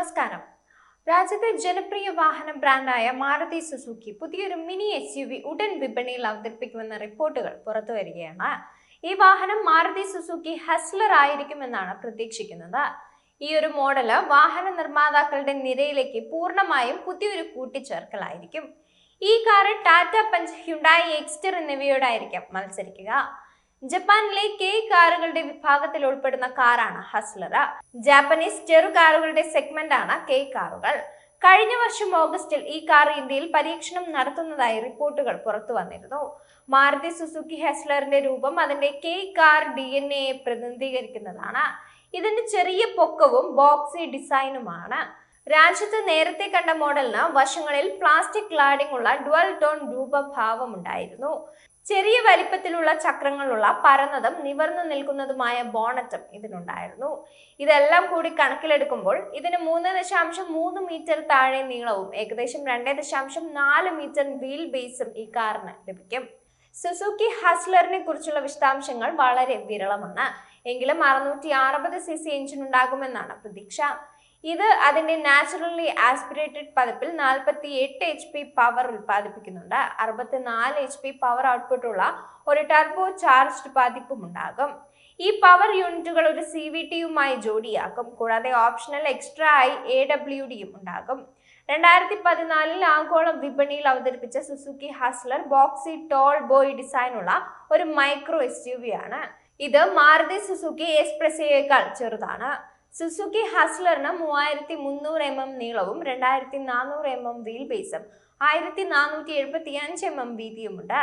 നമസ്കാരം. രാജ്യത്തെ ജനപ്രിയ വാഹന ബ്രാൻഡായ മാരുതി സുസുക്കി പുതിയൊരു മിനി എസ് യു വി ഉടൻ വിപണിയിൽ അവതരിപ്പിക്കുമെന്ന റിപ്പോർട്ടുകൾ പുറത്തു വരികയാണ്. ഈ വാഹനം മാരുതി സുസുക്കി ഹസ്ലർ ആയിരിക്കുമെന്നാണ് പ്രതീക്ഷിക്കുന്നത്. ഈ ഒരു മോഡൽ വാഹന നിർമ്മാതാക്കളുടെ നിരയിലേക്ക് പൂർണമായും പുതിയൊരു കൂട്ടിച്ചേർക്കലായിരിക്കും. ഈ car Tata punch Hyundai Exter എന്നിവയോടായിരിക്കും മത്സരിക്കുക. ജപ്പാനിലെ കെ കാറുകളുടെ വിഭാഗത്തിൽ ഉൾപ്പെടുന്ന കാറാണ് ഹസ്ലറ. ജാപ്പനീസ് ചെറു കാറുകളുടെ സെഗ്മെന്റ് ആണ് കെ കാറുകൾ. കഴിഞ്ഞ വർഷം ഓഗസ്റ്റിൽ ഈ കാർ ഇന്ത്യയിൽ പരീക്ഷണം നടത്തുന്നതായി റിപ്പോർട്ടുകൾ പുറത്തു വന്നിരുന്നു. മാരുതി സുസുക്കി ഹെസ്ലറിന്റെ രൂപം അതിന്റെ കെ കാർ ഡി എൻ എയെ പ്രതിനിധീകരിക്കുന്നതാണ്. ഇതിന്റെ ചെറിയ പൊക്കവും ബോക്സി ഡിസൈനുമാണ്. രാജ്യത്ത് നേരത്തെ കണ്ട മോഡലിന് വശങ്ങളിൽ പ്ലാസ്റ്റിക് ക്ലാഡിംഗ് ഉള്ള ഡുവൽ ടോൺ രൂപഭാവം രൂപഭാവമുണ്ടായിരുന്നു. ചെറിയ വലിപ്പത്തിലുള്ള ചക്രങ്ങളുള്ള പരന്നതും നിവർന്നു നിൽക്കുന്നതുമായ ബോണറ്റും ഇതിനുണ്ടായിരുന്നു. ഇതെല്ലാം കൂടി കണക്കിലെടുക്കുമ്പോൾ ഇതിന് മൂന്ന് ദശാംശം മൂന്ന് മീറ്റർ താഴെ നീളവും ഏകദേശം രണ്ട് ദശാംശം നാല് മീറ്റർ വീൽ ബേസും ഈ കാറിന് ലഭിക്കും. സുസുക്കി ഹസ്ലറിനെ കുറിച്ചുള്ള വിശദാംശങ്ങൾ വളരെ വിരളമാണ്. എങ്കിലും അറുന്നൂറ്റി അറുപത് സി സി എഞ്ചിൻ ഉണ്ടാകുമെന്നാണ് പ്രതീക്ഷ. ഇത് അതിന്റെ നാച്ചുറലി ആസ്പിറേറ്റഡ് പതിപ്പിൽ നാൽപ്പത്തി എട്ട് എച്ച് പി പവർ ഉൽപ്പാദിപ്പിക്കുന്നുണ്ട്. അറുപത്തിനാല് എച്ച് പി പവർ ഔട്ട്പുട്ടുള്ള ഒരു ടർബോ ചാർജ്ഡ് പതിപ്പും ഉണ്ടാകും. ഈ പവർ യൂണിറ്റുകൾ ഒരു സി വി ടിയുമായി ജോഡിയാക്കും. കൂടാതെ ഓപ്ഷണൽ എക്സ്ട്രാ ആയി എ ഡബ്ല്യു ഡിയും ഉണ്ടാകും. രണ്ടായിരത്തി പതിനാലിൽ ആഗോള വിപണിയിൽ അവതരിപ്പിച്ച Suzuki hustler boxy tall boy ഡിസൈനുള്ള ഒരു മൈക്രോ എസ് യു വി ആണ്. ഇത് മാരുതി സുസുക്കി എക്സ്പ്രസിയേക്കാൾ ചെറുതാണ്. സുസുക്കി ഹസ്ലറിന് മൂവായിരത്തി മുന്നൂറ് എം എം നീളവും രണ്ടായിരത്തി നാനൂറ് എം എം വീൽ ബേസും ആയിരത്തി നാനൂറ്റി എഴുപത്തി അഞ്ച് എം എം വീതിയുമുണ്ട്.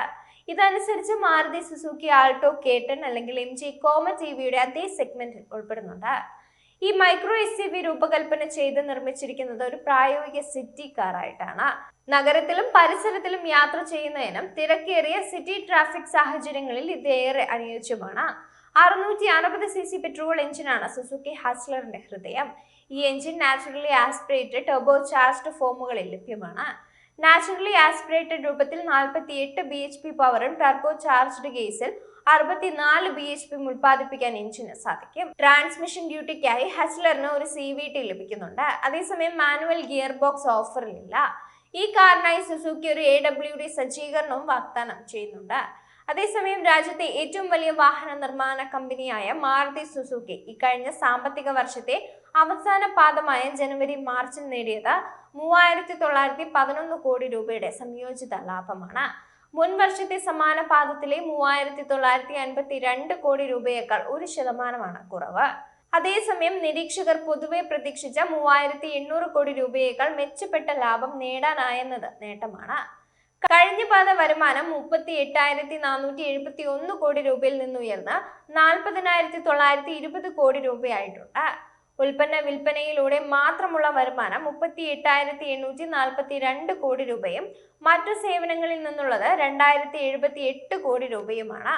ഇതനുസരിച്ച് മാരുതി സുസുക്കി ആൾട്ടോ കേട്ടൻ അല്ലെങ്കിൽ എം ജി കോമ ടി വിയുടെ അതേ സെഗ്മെന്റിൽ ഉൾപ്പെടുന്നുണ്ട്. ഈ മൈക്രോ എസ് വി രൂപകൽപ്പന ചെയ്ത് നിർമ്മിച്ചിരിക്കുന്നത് ഒരു പ്രായോഗിക സിറ്റി കാറായിട്ടാണ് നഗരത്തിലും പരിസരത്തിലും യാത്ര ചെയ്യുന്നതിനും തിരക്കേറിയ സിറ്റി ട്രാഫിക് സാഹചര്യങ്ങളിൽ ഇത് ഏറെ അനുയോജ്യമാണ്. അറുന്നൂറ്റി അറുപത് സി സി പെട്രോൾ എഞ്ചിനാണ് സുസുക്കി ഹസ്ലറിന്റെ ഹൃദയം. ഈ engine naturally aspirated turbo charged ഫോമുകളിൽ ലഭ്യമാണ്. നാച്ചുറലി ആസ്പിറേറ്റഡ് രൂപത്തിൽ നാൽപ്പത്തി എട്ട് ബി എച്ച് പി പവറും ടർബോ ചാർജ്ഡ് കേസിൽ അറുപത്തിനാല് ബി എച്ച് പി ഉൽപ്പാദിപ്പിക്കാൻ എഞ്ചിന് സാധിക്കും. ട്രാൻസ്മിഷൻ ഡ്യൂട്ടിക്കായി ഹസ്ലറിന് ഒരു സി വി ടി ലഭിക്കുന്നുണ്ട്. അതേസമയം മാനുവൽ ഗിയർ ബോക്സ് ഓഫറിലില്ല. ഈ കാറിനായി സുസുക്കി ഒരു എ ഡബ്ല്യു ഡി സജ്ജീകരണവും വാഗ്ദാനം ചെയ്യുന്നുണ്ട്. അതേസമയം രാജ്യത്തെ ഏറ്റവും വലിയ വാഹന നിർമ്മാണ കമ്പനിയായ മാരുതി സുസുക്കി ഇക്കഴിഞ്ഞ സാമ്പത്തിക വർഷത്തെ അവസാന പാദമായ ജനുവരി മാർച്ചിൽ നേടിയത് മൂവായിരത്തി തൊള്ളായിരത്തി പതിനൊന്ന് കോടി രൂപയുടെ സംയോജിത ലാഭമാണ്. മുൻ വർഷത്തെ സമാന പാദത്തിലെ മൂവായിരത്തി തൊള്ളായിരത്തി അൻപത്തി രണ്ട് കോടി രൂപയേക്കാൾ ഒരു ശതമാനമാണ് കുറവ്. അതേസമയം നിരീക്ഷകർ പൊതുവെ പ്രതീക്ഷിച്ച മൂവായിരത്തി എണ്ണൂറ് കോടി രൂപയേക്കാൾ മെച്ചപ്പെട്ട ലാഭം നേടാനായെന്നത് നേട്ടമാണ്. കഴിഞ്ഞ പാത വരുമാനം മുപ്പത്തി എട്ടായിരത്തി നാനൂറ്റി എഴുപത്തി ഒന്ന് കോടി രൂപയിൽ നിന്ന് ഉയർന്ന് നാൽപ്പതിനായിരത്തി തൊള്ളായിരത്തി ഇരുപത് കോടി രൂപയായിട്ടുണ്ട്. ഉൽപ്പന്ന വിൽപ്പനയിലൂടെ മാത്രമുള്ള വരുമാനം മുപ്പത്തി എട്ടായിരത്തി എണ്ണൂറ്റി നാൽപ്പത്തി രണ്ട് കോടി രൂപയും മറ്റു സേവനങ്ങളിൽ നിന്നുള്ളത് രണ്ടായിരത്തി എഴുപത്തി എട്ട് കോടി രൂപയുമാണ്.